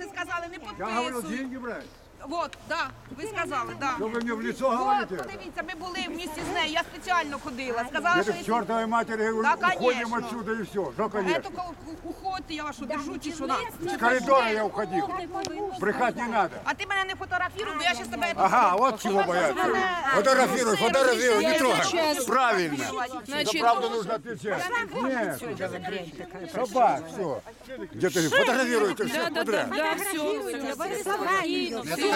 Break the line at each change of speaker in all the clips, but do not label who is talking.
ще сказали, не
Я говорил,
підписуй.
деньги брать.
Вот, да, ви сказали, да.
Что вы мне в лицо
От,
говорите?
подивіться, ми були в місті з нею, я спеціально ходила. Сказала,
Я
що
к чертовой матери говорю,
Да,
уходим
конечно.
отсюда и все. Что,
Е,
конечно.
то уходьте, я вас що держу чи що. на?
С коридора я уходил. Брехать не надо.
А ти мене не фотографіруй, бо я ще тебе...
Ага, вот чего бояться. Фотографируй, фотографируй, не трогай. Правильно. За
Значить,
правду нужно отвечать. Нет. Собак, все. Где ты фотографируете все
да, да, да,
подряд?
да, все, все.
Щоб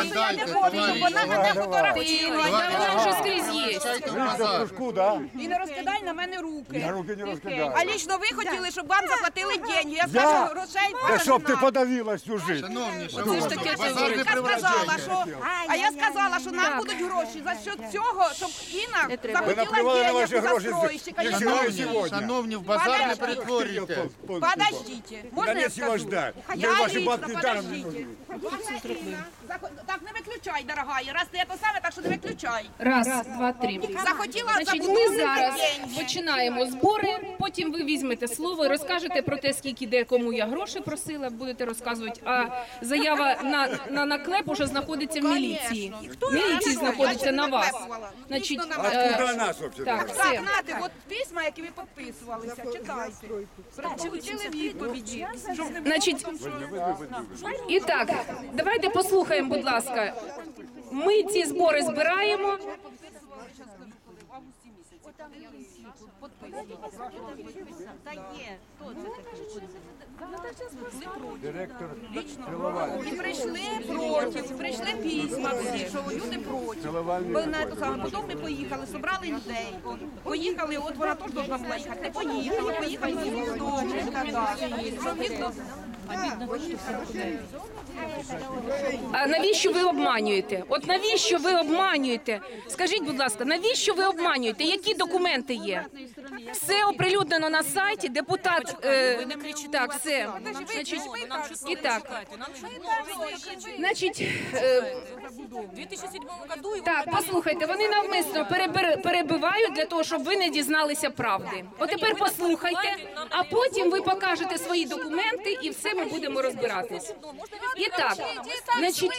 вона мене фотографувала.
Вона вже скрізь є.
Видите, в кружку, да?
І не розкидай на мене руки.
На руки не розкидай.
А лічно ви хотіли, щоб вам заплатили деньги. Я
Я?
скажу, грошей
Да
більше
чтоб
не
ты
надо.
подавилась всю жизнь.
Це ж таке говорить.
Жінка сказала, що, а я сказала, що нам будуть гроші за що цього, щоб Інна
Вы
заплатила
наплевали на
денег
ваши
у
гроши.
застройщика.
Не
Я
сегодня,
говорю,
сегодня.
Шановні, в базар не перетворюйте.
Подождите,
Да
можна я
нет чего
скажу?
ждать.
Я
Мне ваши
лично,
бабки даром не
подождите.
нужны.
Ваша Інна, захо- так не виключай, дорогая, раз ти це саме, так що не виключай.
Раз, два, три.
Захотіла
Значить, ми зараз
деньги.
починаємо збори. Потім ви візьмете слово і розкажете про те, скільки де кому я гроші просила. Будете розказувати. А заява на, на наклеп уже знаходиться в міліції. Міліції знаходиться на вас. Значить, е,
Откуда нас вообще?
так,
Так,
все.
нате, от письма, які ви підписувалися, читайте. Получили відповіді. Щоб не було
Значить,
потім, що-
І так, давайте послухаємо, будь ласка. Ми ці збори збираємо.
Директор
І прийшли проти, прийшли письма що люди проти. Бо на це саме потім ми поїхали, зібрали людей. Поїхали, от вона теж должна була їхати. Не поїхали, поїхали в дому
А навіщо ви обманюєте? От навіщо ви обманюєте? Скажіть, будь ласка, навіщо ви обманюєте? Які документи є? Все оприлюднено на сайті. Депутат е, так, все. Значить, і так. Значить, е,
2007 году его
Так, послухайте, вони навмисно перебер- перебивають для того, щоб ви не дізналися правди. От тепер послухайте, а потім ви покажете свої документи і все ми будемо розбиратись. І так, значить,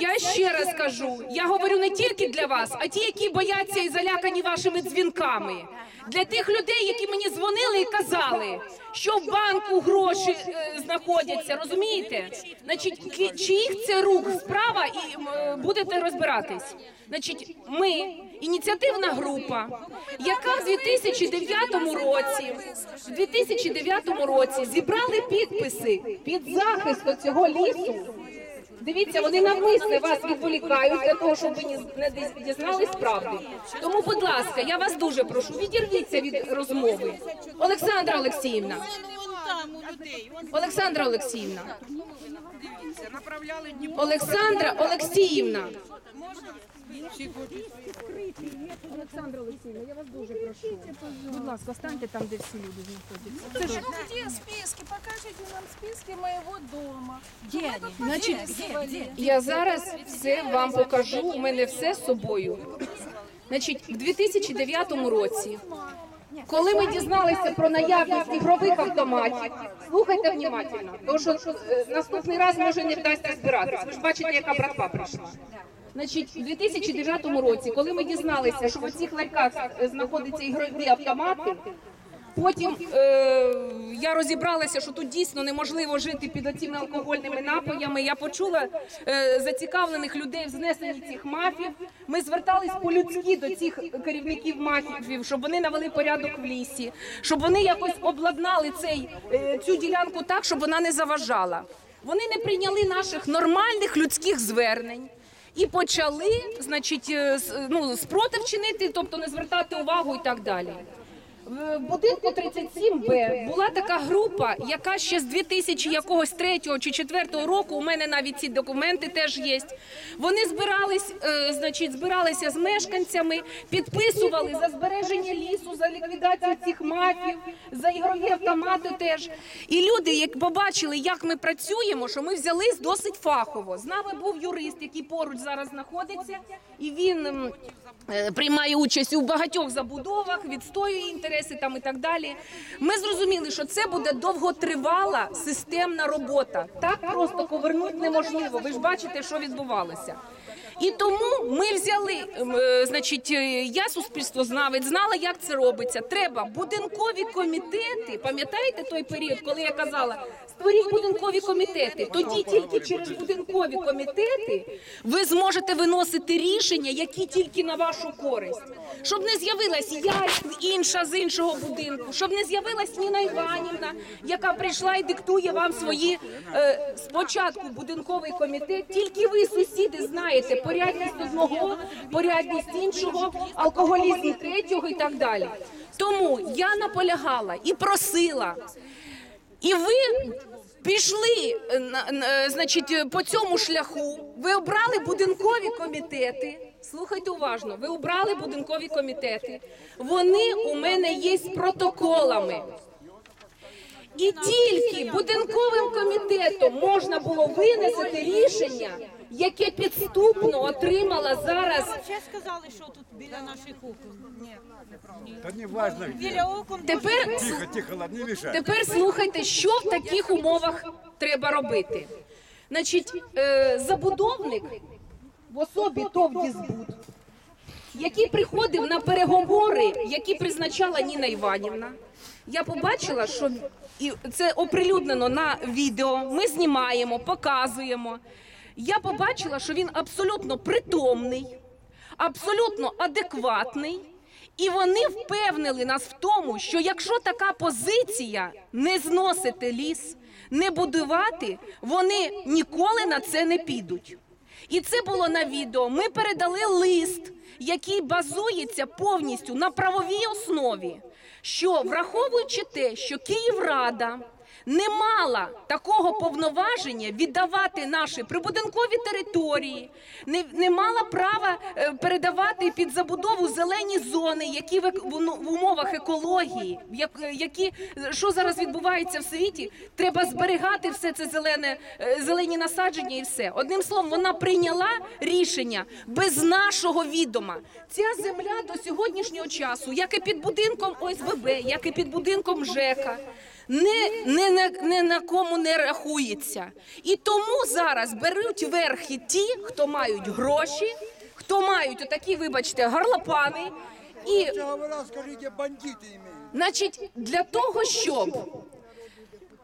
я ще раз кажу, я говорю не тільки для вас, а ті, які бояться і залякані вашими дзвінками. Для тих людей, які мені дзвонили і казали, що в банку гроші е, знаходяться, розумієте? Значить, ки- чиїх це рук справа, і будете розбиратись. Значить, ми ініціативна група, яка в 2009 році, в 2009 році зібрали підписи під захист цього лісу. Дивіться, вони навмисне вас відволікають для того, щоб ви не дізнались правди. Тому, будь ласка, я вас дуже прошу, відірвіться від розмови. Олександра Олексіївна. Олександра Олексіївна.
направляли Дніпро.
Олександра Олексіївна. Олександра Олексіївна, я вас дуже прошу. Будь ласка, станьте там, де всі люди знаходяться.
Ну где списки? Покажите нам списки моего дома.
Значить, я зараз все вам покажу. У мене все з собою. Значить, в 2009 році, коли ми дізналися про наявність ігрових автоматів, слухайте внимательно, тому що е, наступний раз може не вдасться збиратись. Ви ж бачите, яка братва прийшла. Значить, у 2009 році, коли ми дізналися, що в цих ларьках е, знаходяться ігрові автомати, Потім е, я розібралася, що тут дійсно неможливо жити під цими алкогольними напоями. Я почула е, зацікавлених людей в знесенні цих мафів. Ми звертались по-людськи до цих керівників мафів, щоб вони навели порядок в лісі, щоб вони якось обладнали цей, е, цю ділянку так, щоб вона не заважала. Вони не прийняли наших нормальних людських звернень. І почали, значить, е, ну, спротив чинити, тобто не звертати увагу і так далі. В будинку 37Б була така група, яка ще з 2000 якогось третього чи четвертого року. У мене навіть ці документи теж є. Вони збирались, е, значить, збиралися з мешканцями, підписували за збереження лісу, за ліквідацію цих мафів, за ігрові автомати теж. І люди, як побачили, як ми працюємо, що ми взялись досить фахово. З нами був юрист, який поруч зараз знаходиться, і він. е, Приймає участь у багатьох забудовах, відстоює інтереси інтереси там і так далі. Ми зрозуміли, що це буде довготривала системна робота. Так просто повернути неможливо. Ви ж бачите, що відбувалося. І тому ми взяли, ем, е, значить, е, я суспільство знавець, знала, як це робиться. Треба будинкові комітети. Пам'ятаєте той період, коли я казала, створіть будинкові комітети. Тоді тільки через будинкові комітети ви зможете виносити рішення, які тільки на вашу користь. Щоб не з'явилась я інша з іншого будинку, щоб не з'явилась Ніна Іванівна, яка прийшла і диктує вам свої е, спочатку будинковий комітет. Тільки ви, сусіди, знаєте порядність одного, порядність іншого, алкоголізм третього і так далі. Тому я наполягала і просила. І ви пішли, е, е, значить, е, по цьому шляху. Ви обрали будинкові комітети. Слухайте уважно, ви обрали будинкові комітети. Вони у мене є з протоколами. І тільки будинковим комітетом можна було винести рішення, яке підступно отримала зараз
Ще сказали, що тут біля наших окон.
Да не важно где.
Біля окон
тепер.
Тихо, тихо, ладно, не мешай.
Тепер слухайте, що в таких умовах треба робити. Значить, е, забудовник в особі ТОВ «Дізбуд», який приходив на переговори, які призначала Ніна Іванівна, я побачила, що і це оприлюднено на відео. Ми знімаємо, показуємо. Я побачила, що він абсолютно притомний, абсолютно адекватний. І вони впевнили нас в тому, що якщо така позиція не зносити ліс, не будувати, вони ніколи на це не підуть. І це було на відео. Ми передали лист, який базується повністю на правовій основі, що враховуючи те, що Київрада не мала такого повноваження віддавати наші прибудинкові території, не, не мала права е, передавати під забудову зелені зони, які в, в, ну, в умовах екології, е, які що зараз відбувається в світі, треба зберігати все це зелене, е, зелені насадження і все. Одним словом, вона прийняла рішення без нашого відома. Ця земля до сьогоднішнього часу, як і під будинком ОСББ, як і під будинком ЖЕКа, не, не, не, не на кому не рахується. І тому зараз беруть верхи ті, хто мають гроші, хто мають отакі, вибачте, горлопани. І, значить, для того, щоб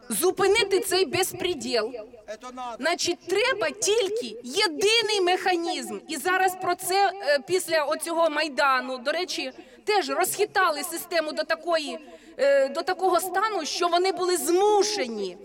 зупинити цей безпреділ. Значить, треба тільки єдиний механізм. І зараз про це е, після оцього майдану, до речі, теж розхитали систему до такої до такого стану, що вони були змушені.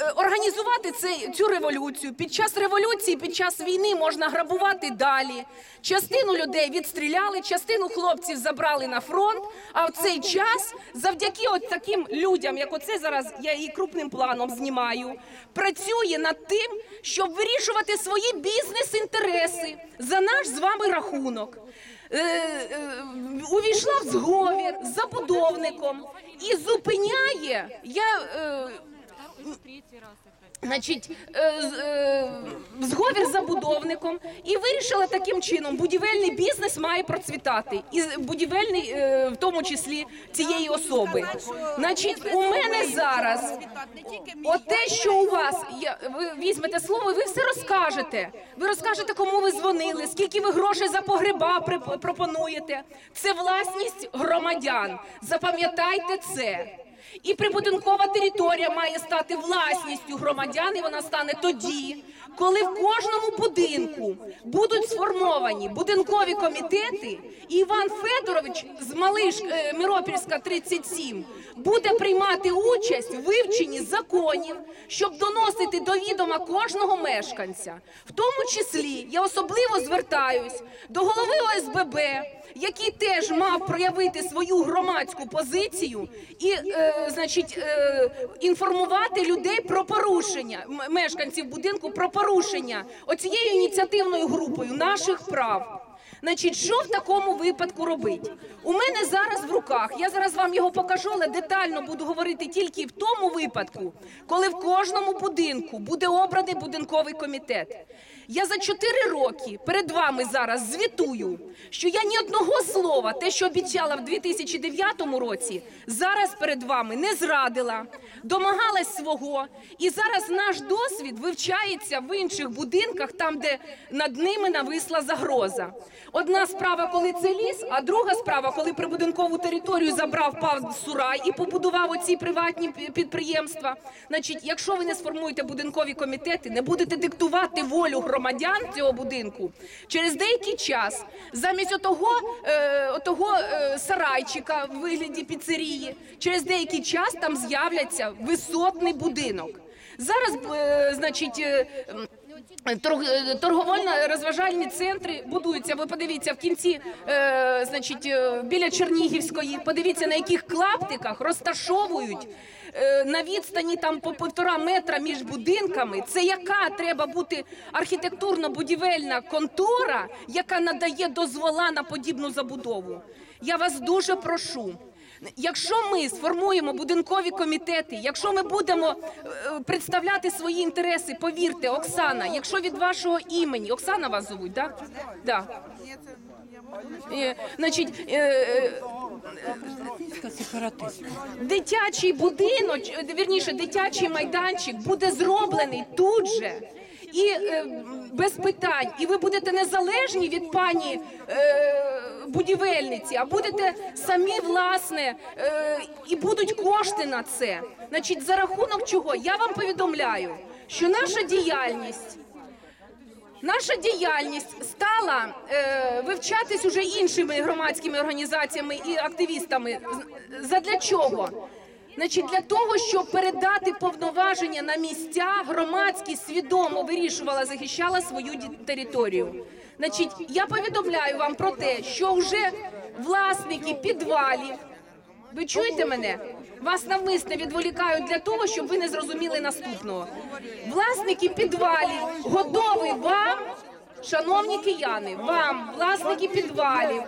е, Організувати цей, цю революцію під час революції, під час війни можна грабувати далі. Частину людей відстріляли, частину хлопців забрали на фронт. А в цей час, завдяки от таким людям, як оце зараз я і крупним планом знімаю, працює над тим, щоб вирішувати свої бізнес-інтереси за наш з вами рахунок. Е, е, увійшла в зговір з забудовником і зупиняє. Я е, Значить, е, з- е, зговір з забудовником і вирішила таким чином, будівельний бізнес має процвітати, і будівельний, е, в тому числі цієї особи. Значить, у мене зараз. От те, що у вас є, ви візьмете слово, і ви все розкажете. Ви розкажете, кому ви дзвонили, скільки ви грошей за погреба пропонуєте. Це власність громадян. Запам'ятайте це. І прибудинкова територія має стати власністю громадян, і вона стане тоді, коли в кожному будинку будуть сформовані будинкові комітети, і Іван Федорович з Малиш е, Миропільська 37 буде приймати участь в вивченні законів, щоб доносити до відома кожного мешканця. В тому числі я особливо звертаюсь до голови ОСББ, який теж мав проявити свою громадську позицію і, е, значить, е, інформувати людей про порушення мешканців будинку про порушення оцією ініціативною групою наших прав. Значить, що в такому випадку робить? У мене зараз в руках, я зараз вам його покажу, але детально буду говорити тільки в тому випадку, коли в кожному будинку буде обраний будинковий комітет. Я за 4 роки перед вами зараз звітую, що я ні одного слова, те, що обіцяла в 2009 році, зараз перед вами не зрадила, домагалась свого. І зараз наш досвід вивчається в інших будинках, там, де над ними нависла загроза. Одна справа, коли це ліс, а друга справа, коли прибудинкову територію забрав пан Сурай і побудував оці приватні підприємства. Значить, якщо ви не сформуєте будинкові комітети, не будете диктувати волю громадян цього будинку, через деякий час замість отого, е, отого е, сарайчика в вигляді піцерії, через деякий час там з'являться висотний будинок. Зараз, е, значить. е, Торговельно-розважальні центри будуються. Ви подивіться в кінці, е, значить, е, біля Чернігівської. Подивіться на яких клаптиках розташовують е, на відстані там по півтора метра між будинками. Це яка треба бути архітектурно-будівельна контора, яка надає дозвола на подібну забудову. Я вас дуже прошу. Якщо ми сформуємо будинкові комітети, якщо ми будемо е, представляти свої інтереси, повірте, Оксана, якщо від вашого імені, Оксана вас зовуть, да? Да. Е, Значить, е, дитячий будинок, вірніше, дитячий майданчик буде зроблений тут же. І е, без питань, і ви будете незалежні від пані е, будівельниці, а будете самі власне, е, і будуть кошти на це. Значить, за рахунок чого я вам повідомляю, що наша діяльність Наша діяльність стала е, вивчатись уже іншими громадськими організаціями і активістами. Задля чого? Значить, для того, щоб передати повноваження на місця, громадськість свідомо вирішувала, захищала свою територію. Значить, я повідомляю вам про те, що вже власники підвалів, ви чуєте мене? Вас навмисне відволікають для того, щоб ви не зрозуміли наступного. Власники підвалів готові вам, шановні кияни, вам, власники підвалів,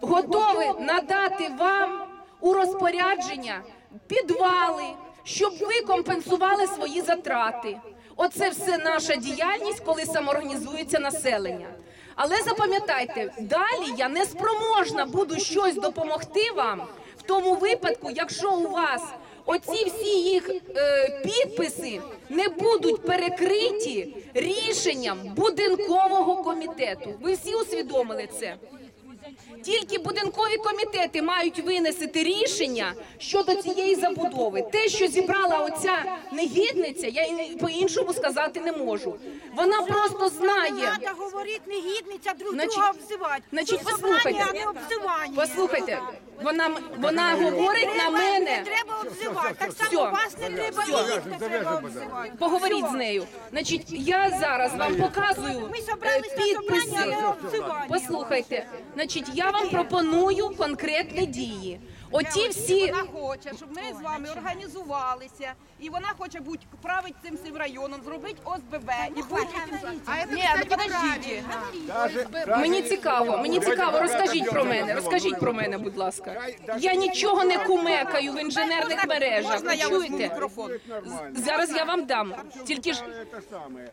готові надати вам у розпорядження підвали, щоб ви компенсували свої затрати. Оце все наша діяльність, коли самоорганізується населення. Але запам'ятайте, далі я не спроможна буду щось допомогти вам в тому випадку, якщо у вас оці всі їх е, підписи не будуть перекриті рішенням будинкового комітету. Ви всі усвідомили це? Тільки будинкові комітети мають винести рішення щодо цієї забудови. Те, що зібрала оця негідниця, я і по-іншому сказати не можу. Вона просто знає.
Треба говорити негідниця друг
Значить-
друга обзивати.
значить, послухайте.
а не обзивання.
Послухайте, вона вона говорить на
Треба-
мене.
Не треба обзивати. Так само вас не треба їх не треба обзивати.
Поговоріть з нею. Значить, я зараз вам показую
Ми
е,
зібрались на собрання, а
підписи.
обзивання.
Послухайте, значить, я вам пропоную конкретні дії. Оті всі
Вона хоче, щоб ми з вами організувалися, і вона хоче бути править цим всім районом, зробити ОСББ і бути. Ні, ну подождіть.
мені цікаво. Мені цікаво. Розкажіть про мене. Розкажіть про мене, будь ласка. Я нічого не кумекаю в інженерних мережах.
Можна я візьму
чуєте?
мікрофон?
Зараз я вам дам. Тільки ж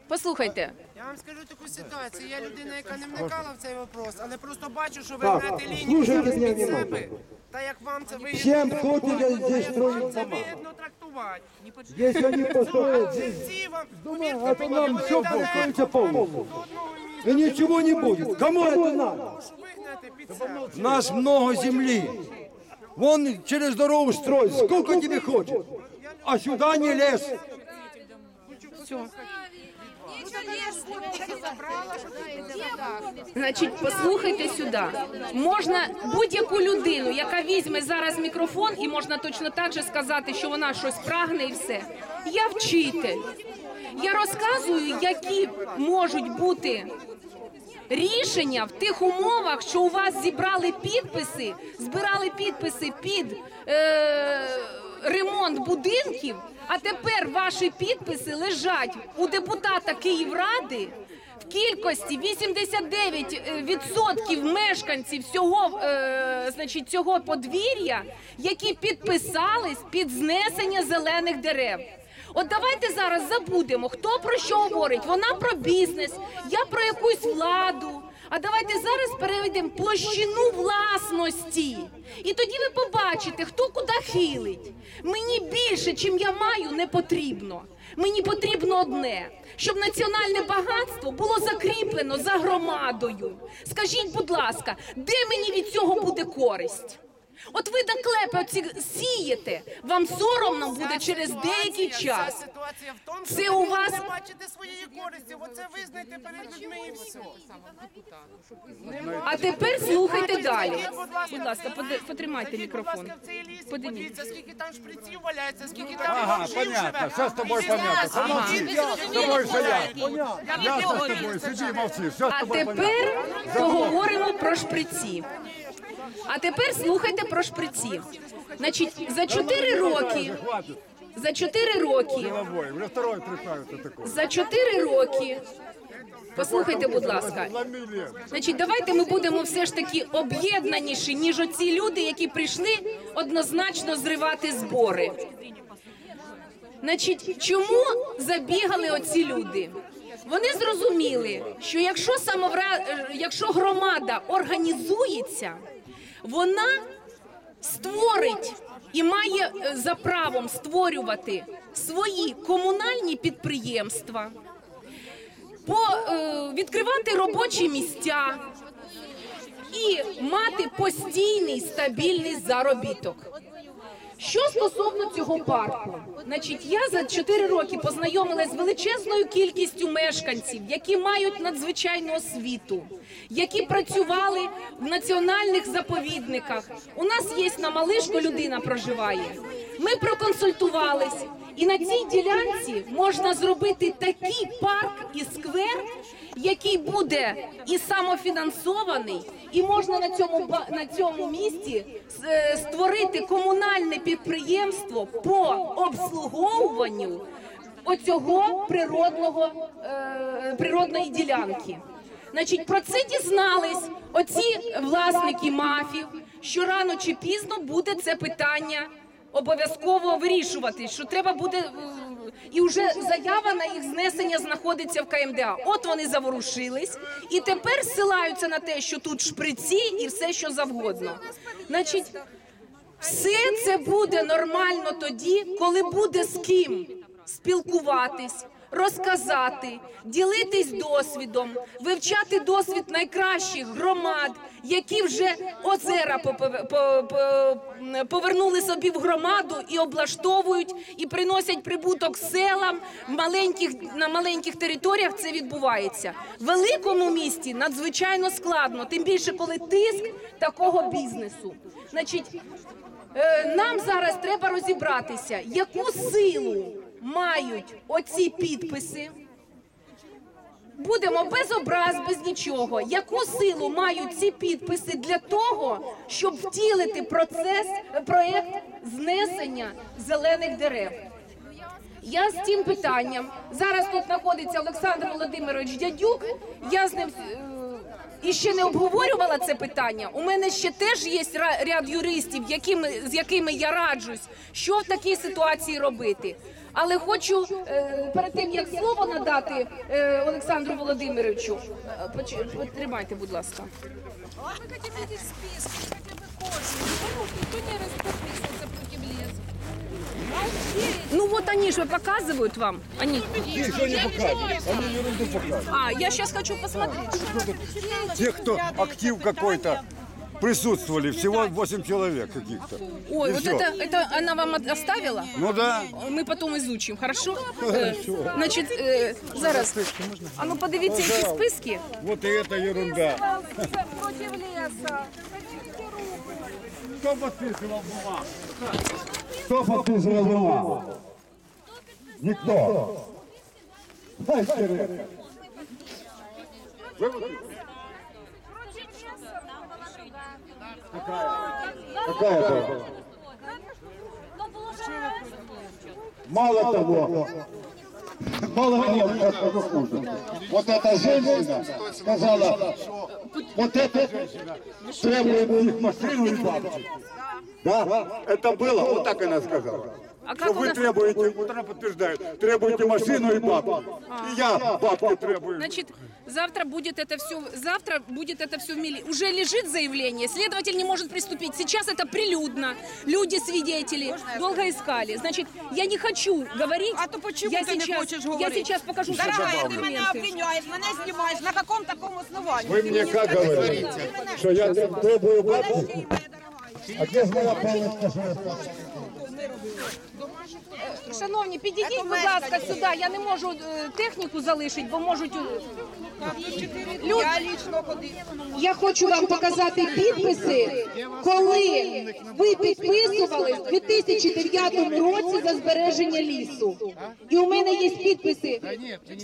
послухайте.
Я вам скажу таку ситуацію. Я людина, яка не вникала в цей вопрос, але просто бачу, що ви гнете лінію зараз під себе.
внимательно.
Та як вам це вигідно,
Всем, кто тебя здесь
як
строит
вам це
дома.
вигідно трактувати.
Если они построят здесь
Ці вам,
дома,
повірте
это
мені,
нам
вони
все
далеко
построится полностью.
до одного місця.
И ничего не будет. Кому это надо?
Що ви гнете під себе.
Нас много земли. Вон через дорогу строить. Сколько тебе хочет. А сюда не лезь.
Значить, послухайте сюди. Можна будь-яку людину, яка візьме зараз мікрофон, і можна точно так же сказати, що вона щось прагне і все. Я вчитель. Я розказую, які можуть бути рішення в тих умовах, що у вас зібрали підписи, збирали підписи під е, ремонт будинків, А тепер ваші підписи лежать у депутата Київради в кількості 89% мешканців цього, е, значить, цього подвір'я, які підписались під знесення зелених дерев. От давайте зараз забудемо, хто про що говорить. Вона про бізнес, я про якусь владу. А давайте зараз перейдемо площину власності. І тоді ви побачите, хто куди хилить. Мені більше, чим я маю, не потрібно. Мені потрібно одне, щоб національне багатство було закріплено за громадою. Скажіть, будь ласка, де мені від цього буде користь? От ви наклепи оці сієте, вам соромно буде через деякий час.
ситуація в тому, що
Це
ви
у
не
вас-
бачите своєї користі. Оце визнайте перед людьми і все.
А тепер слухайте далі. Будь ласка, поди- потримайте
Зайдіть, будь
мікрофон.
ласка, в цей ліс і
Подивіться.
Подивіться, скільки там шприців валяється, скільки там
Ага,
бомжів
понятно,
живе.
все с тобой
І
понятно. с тобой все ясно.
звідси-
Ясно с тобой, сиди и молчи, все с
А
тобой понятно.
тепер поговоримо про шприці. А тепер слухайте про шприці. Значить, за 4 роки, за 4 роки,
такой.
за 4 роки. Послухайте, будь ласка. Значить, давайте ми будемо все ж таки об'єднаніші, ніж оці люди, які прийшли однозначно зривати збори. Значить, чому забігали оці люди? Вони зрозуміли, що якщо самовра... е, якщо громада організується, вона створить і має е, за правом створювати свої комунальні підприємства, по, е, відкривати робочі місця і мати постійний стабільний заробіток. Що стосовно цього парку, значить, я за 4 роки познайомилась з величезною кількістю мешканців, які мають надзвичайну освіту, які працювали в національних заповідниках. У нас є на Малишко людина проживає. Ми проконсультувались, і на цій ділянці можна зробити такий парк і сквер, який буде і самофінансований, і можна на цьому на цьому місці е, створити комунальне підприємство по обслуговуванню оцього природного е, природної ділянки. Значить, про це дізнались оці власники мафів, що рано чи пізно буде це питання обов'язково вирішувати, що треба буде. І вже заява на їх знесення знаходиться в КМДА. От вони заворушились і тепер ссилаються на те, що тут шприці і все, що завгодно. Значить, все це буде нормально тоді, коли буде з ким спілкуватись, розказати, ділитись досвідом, вивчати досвід найкращих громад, які вже озера повернули собі в громаду і облаштовують, і приносять прибуток селам маленьких на маленьких територіях. Це відбувається в великому місті. Надзвичайно складно, тим більше коли тиск такого бізнесу. Значить, Е, Нам зараз треба розібратися, яку силу мають оці підписи. Будемо без образ, без нічого. Яку силу мають ці підписи для того, щоб втілити процес, проект знесення зелених дерев? Я з цим питанням зараз тут знаходиться Олександр Володимирович Дядюк. Я з ним е, і ще не обговорювала це питання. У мене ще теж є ряд юристів, якими з якими я раджусь, що в такій ситуації робити. Але хочу е, перед тим як слово надати е, Олександру Володимировичу, е, поч- потримайте, будь ласка.
Мы хотим видеть списки, хотя бы кожу. Ну, Никто не расписывался против леса.
Ну вот они же показывают вам. Они.
Ничего не показывают, они ерунду показывают.
А, я сейчас хочу посмотреть.
Те, кто актив какой-то, присутствовали, всего 8 человек каких-то.
Ой,
И
вот
всё.
это, это она вам от- оставила?
Ну да.
Мы потом изучим, хорошо? Е, Значить, е, зараз. А ну подивіться ці списки.
Вот и это ерунда.
Против леса. Поднимите руку.
Кто подписывал бумагу? Кто подписывал бумагу? Никто. Дайте руку.
Против
Какая это? Мало того, мало того, я скажу хуже. Вот эта женщина сказала, вот эта женщина требует у них машину и бабки. Да, это было, вот так она сказала.
А
Что
как
вы
она-
требуете, вот она подтверждает, требуете машину и бабки. И я бабки требую.
Значит, завтра будет это все, завтра будет это все в мили. Уже лежит заявление, следователь не может приступить. Сейчас это прилюдно. Люди, свидетели, долго искали. Значит, я не хочу говорить.
А то почему
я
ты не
сейчас,
хочешь
Я
говорить?
сейчас покажу все
Дорогая, ты мене
документы.
обвиняєш, мене знімаєш. На якому такому основанні?
Вы мне как говорите, что я требую бабки? А где же моя памятка, что я
Шановні, підійдіть, будь ласка, сюди. Я не можу е, техніку залишити, бо можуть. е,
Я лічно.
Я хочу вам показати підписи, коли ви підписували в 2009 році за збереження лісу. І у мене є підписи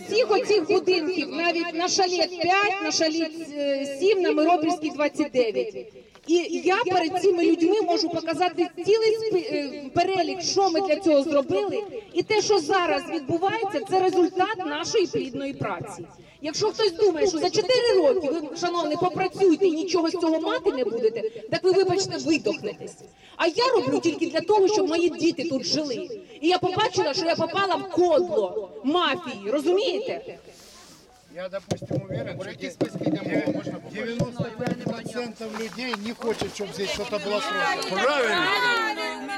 всіх оцих будинків, навіть на шалет 5, на шалет е, 7, на Миропільській 29. І я перед цими людьми можу показати цілий е, перелік, що ми для цього зробили, і те, що зараз відбувається, це результат нашої плідної праці. Якщо хтось думає, що за 4 роки ви, шановні, попрацюєте і нічого з цього мати не будете, так ви, вибачте, видохнетесь. А я роблю тільки для того, щоб мої діти тут жили. І я побачила, що я попала в кодло мафії. Розумієте?
Я, допустим, уверен, что 95% людей не хочет, чтобы здесь что-то было строено.
Правильно?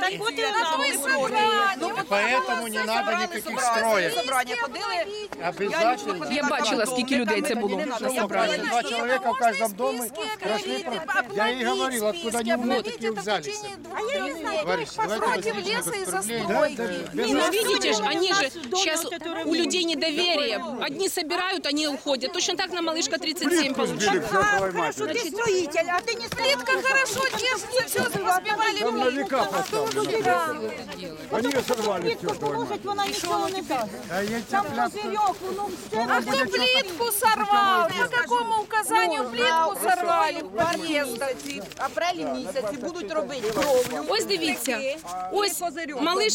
Так от і на той собранні.
Поэтому не надо никаких строек.
Собрання ходили.
Обязательно.
Я бачила, скільки людей це було на собранні.
Два человека в каждом доме прошли. про- Я ей говорил, откуда они умные такие взялись. Товарищ, давайте возьмите оскорбление.
Ну, видите же, они же сейчас у людей недоверие. Одни собирают, они уходят. Точно так на малышка 37
Плитку сбили
получила.
к чертовой матери.
Хорошо, ты Строитель, а ты не
Плитка хорошо держится, все разбивали.
Там на века поставлено. Они ее сорвали чертовой.
Положить вона нічого не дасть. Там козирьок, воно все.
А кто плитку сорвал? По какому указанию плитку сорвали в подъезде? Апрелі місяці будуть робити кровлю.
Ось дивіться, ось малиш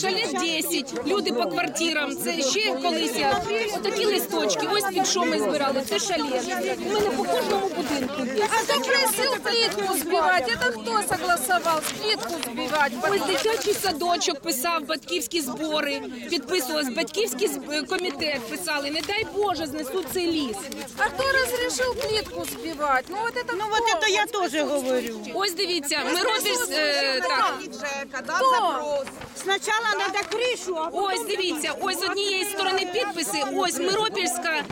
шалет 10, люди по квартирам. Це ще колись я. Отакі листочки. Ось під що ми збирали. Це шалет. У мене по кожному будинку є.
А кто просил плитку сбивать? Это кто согласовал плитку сбивать?
Ось дитячий садочок писав батьківські збори, підписувалось батьківський з- е, комітет. Писали, не дай Боже, знесуть цей ліс.
А кто разрешил плитку сбивать? Ну вот это
Ну вот это я теж говорю.
Ось дивіться, ми робимо е, так.
Жека, дав запрос.
Спочатку треба кришу, а потім...
Ось дивіться, ось з однієї сторони підписи, ось Миропільська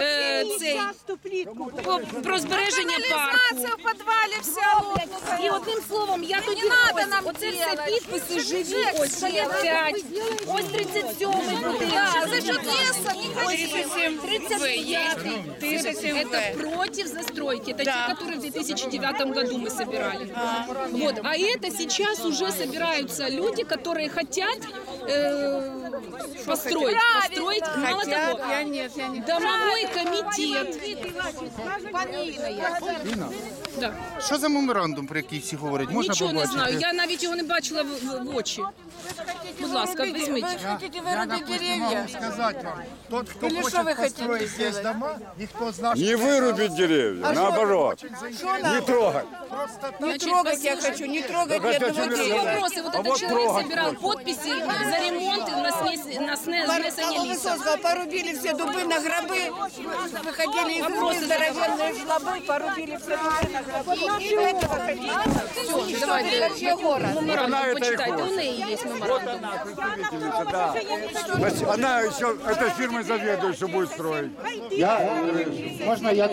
е, цей
Часто плітку.
по- про збереження парку.
Канализация в подвале вся лопнула.
І одним словом, я тоді
надо
ось,
нам
оце все
делать.
підписи живі. Ось шалет 5, ось 37-й будинок.
Да, за счет леса не хотим.
39-й. Это против застройки. Это те, которые в 2009 году мы собирали. Вот. А это сейчас уже собираются люди, которые хотят э, построить. Построить, мало того, домовой комитет. Да.
Що за меморандум, про який всі говорять? Можна
Нічого не
побачити?
знаю. Я навіть його не бачила в, в- в очі. Будь ласка, візьміть.
Я, допустим, могу сказать вам, тот, кто хочет построить здесь дома, никто из наших...
Не вырубить деревья, наоборот. Не трогать.
Не трогать я хочу, не трогать
я
я
думаю,
Все
трогать.
вопросы. Вот
А
этот
вот
человек
трогать
собирал подписи за ремонт и на, снес, на сне- снесение леса.
порубили все дубы на гробы, выходили из
Вопросы
здоровенные жлобы, порубили все дубы на гробы. И этого хотели.
Все, давайте. Меморандум
Она это и
почитайте.
хочет.
У неї є меморандум.
Она еще, этой фирмой заведует, что будет строить.
Я, можно я